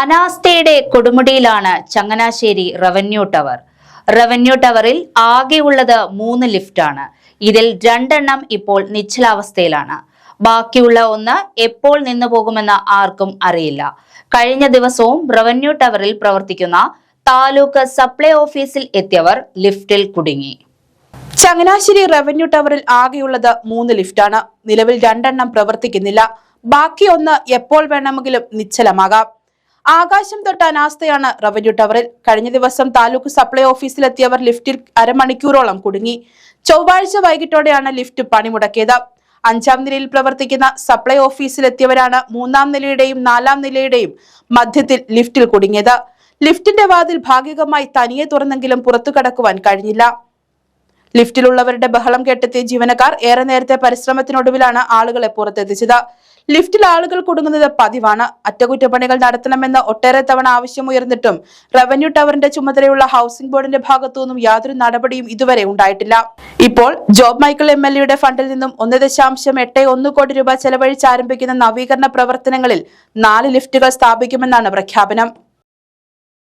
അനാസ്ഥയുടെ കൊടുമുടിയിലാണ് Changanassery revenue tower. Revenue ടവറിൽ ആകെയുള്ളത് മൂന്ന് ലിഫ്റ്റാണ് ഇതിൽ രണ്ടെണ്ണം ഇപ്പോൾ നിശ്ചലാവസ്ഥയിലാണ്. ബാക്കിയുള്ള ഒന്ന് എപ്പോൾ നിന്നു പോകുമെന്ന് ആർക്കും അറിയില്ല. കഴിഞ്ഞ ദിവസവും റവന്യൂ ടവറിൽ പ്രവർത്തിക്കുന്ന താലൂക്ക് സപ്ലൈ ഓഫീസിൽ എത്തിയവർ ലിഫ്റ്റിൽ കുടുങ്ങി. ചങ്ങനാശ്ശേരി റവന്യൂ ടവറിൽ ആകെയുള്ളത് മൂന്ന് ലിഫ്റ്റാണ് നിലവിൽ രണ്ടെണ്ണം പ്രവർത്തിക്കുന്നില്ല. ബാക്കി ഒന്ന് എപ്പോൾ വേണമെങ്കിലും നിശ്ചലമാകാം. ആകാശം തൊട്ട അനാസ്ഥയാണ് റവന്യൂ ടവറിൽ. കഴിഞ്ഞ ദിവസം താലൂക്ക് സപ്ലൈ ഓഫീസിലെത്തിയവർ ലിഫ്റ്റിൽ അരമണിക്കൂറോളം കുടുങ്ങി. ചൊവ്വാഴ്ച വൈകിട്ടോടെയാണ് ലിഫ്റ്റ് പണിമുടക്കിയത്. അഞ്ചാം നിലയിൽ പ്രവർത്തിക്കുന്ന സപ്ലൈ ഓഫീസിലെത്തിയവരാണ് മൂന്നാം നിലയുടെയും നാലാം നിലയുടെയും മധ്യത്തിൽ ലിഫ്റ്റിൽ കുടുങ്ങിയത്. ലിഫ്റ്റിന്റെ വാതിൽ ഭാഗികമായി തനിയെ തുറന്നെങ്കിലും പുറത്തു കടക്കുവാൻ കഴിഞ്ഞില്ല. ലിഫ്റ്റിലുള്ളവരുടെ ബഹളം കേട്ടെത്തിയ ജീവനക്കാർ ഏറെ നേരത്തെ പരിശ്രമത്തിനൊടുവിലാണ് ആളുകളെ പുറത്തെത്തിച്ചത്. ലിഫ്റ്റിൽ ആളുകൾ കുടുങ്ങുന്നത് പതിവാണ്. അറ്റകുറ്റപ്പണികൾ നടത്തണമെന്ന് ഒട്ടേറെ തവണ ആവശ്യമുയർന്നിട്ടും റവന്യൂ ടവറിന്റെ ചുമതലയുള്ള ഹൗസിംഗ് ബോർഡിന്റെ ഭാഗത്തുനിന്നും യാതൊരു നടപടിയും ഇതുവരെ ഉണ്ടായിട്ടില്ല. ഇപ്പോൾ ജോബ് മൈക്കിൾ എം എൽ എയുടെ ഫണ്ടിൽ നിന്നും ഒന്ന് ദശാംശം എട്ട് ഒന്ന് കോടി രൂപ ചെലവഴിച്ച് ആരംഭിക്കുന്ന നവീകരണ പ്രവർത്തനങ്ങളിൽ നാല് ലിഫ്റ്റുകൾ സ്ഥാപിക്കുമെന്നാണ് പ്രഖ്യാപനം.